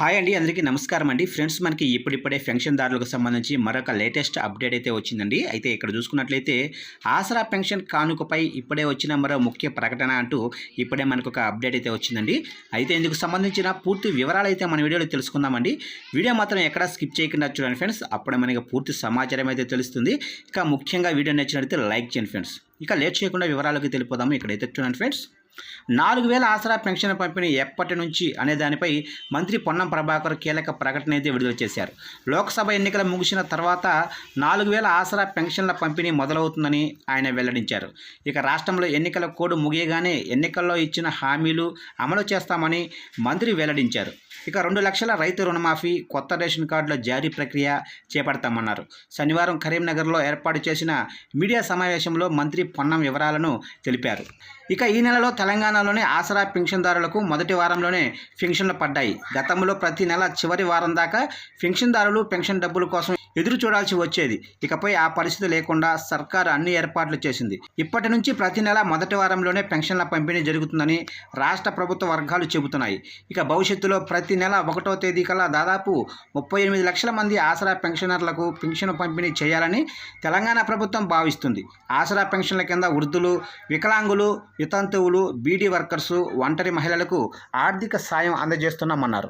Hi అండి అందరికీ నమస్కారం అండి. ఫ్రెండ్స్ మనకి ఇప్పుడిప్పుడే పెన్షన్దారులకు సంబంధించి మరొక లేటెస్ట్ అప్డేట్ అయితే వచ్చిందండి. అయితే ఇక్కడ చూసుకున్నట్లయితే ఆసరా పెన్షన్ కానుకపై ఇప్పుడే వచ్చిన మరో ముఖ్య ప్రకటన అంటూ ఇప్పుడే మనకు ఒక అప్డేట్ అయితే వచ్చిందండి. అయితే ఇందుకు సంబంధించిన పూర్తి వివరాలు అయితే మన వీడియోలో తెలుసుకుందామండి. వీడియో మాత్రం ఎక్కడా స్కిప్ చేయకుండా చూడండి ఫ్రెండ్స్. అప్పుడే మనకి పూర్తి సమాచారం అయితే తెలుస్తుంది. ఇక ముఖ్యంగా వీడియో నచ్చినట్లయితే లైక్ చేయండి ఫ్రెండ్స్. ఇక లేట్ చేయకుండా వివరాలకు తెలిపోదాము ఇక్కడైతే చూడండి ఫ్రెండ్స్. నాలుగు వేల ఆసరా పెన్షన్ పంపిణీ ఎప్పటి నుంచి అనే దానిపై మంత్రి పొన్నం ప్రభాకర్ కీలక ప్రకటన అయితే విడుదల చేశారు. లోక్సభ ఎన్నికలు ముగిసిన తర్వాత నాలుగు వేల ఆసరా పెన్షన్ల పంపిణీ మొదలవుతుందని ఆయన వెల్లడించారు. ఇక రాష్ట్రంలో ఎన్నికల కోడ్ ముగియగానే ఎన్నికల్లో ఇచ్చిన హామీలు అమలు చేస్తామని మంత్రి వెల్లడించారు. ఇక రెండు లక్షల రైతు రుణమాఫీ కొత్త రేషన్ కార్డుల జారీ ప్రక్రియ చేపడతామన్నారు. శనివారం కరీంనగర్లో ఏర్పాటు చేసిన మీడియా సమావేశంలో మంత్రి పొన్నం వివరాలను తెలిపారు. ఇక ఈ నెలలో తెలంగాణలోని ఆసరా పింఛన్దారులకు మొదటి వారంలోనే పెన్షన్లు పడ్డాయి. గతంలో ప్రతి నెల చివరి వారం దాకా పెన్షన్దారులు పెన్షన్ డబ్బుల కోసం ఎదురు చూడాల్సి వచ్చేది. ఇకపై ఆ పరిస్థితి లేకుండా సర్కారు అన్ని ఏర్పాట్లు చేసింది. ఇప్పటి నుంచి ప్రతి నెల మొదటి వారంలోనే పెన్షన్ల పంపిణీ జరుగుతుందని రాష్ట్ర ప్రభుత్వ వర్గాలు చెబుతున్నాయి. ఇక భవిష్యత్తులో ప్రతి నెల ఒకటో తేదీ కల్లా దాదాపు ముప్పై ఎనిమిది లక్షల మంది ఆసరా పెన్షనర్లకు పెన్షన్ పంపిణీ చేయాలని తెలంగాణ ప్రభుత్వం భావిస్తుంది. ఆసరా పెన్షన్ల కింద వృద్ధులు వికలాంగులు వితంతువులు బీడీ వర్కర్సు ఒంటరి మహిళలకు ఆర్థిక సాయం అందజేస్తున్నామన్నారు.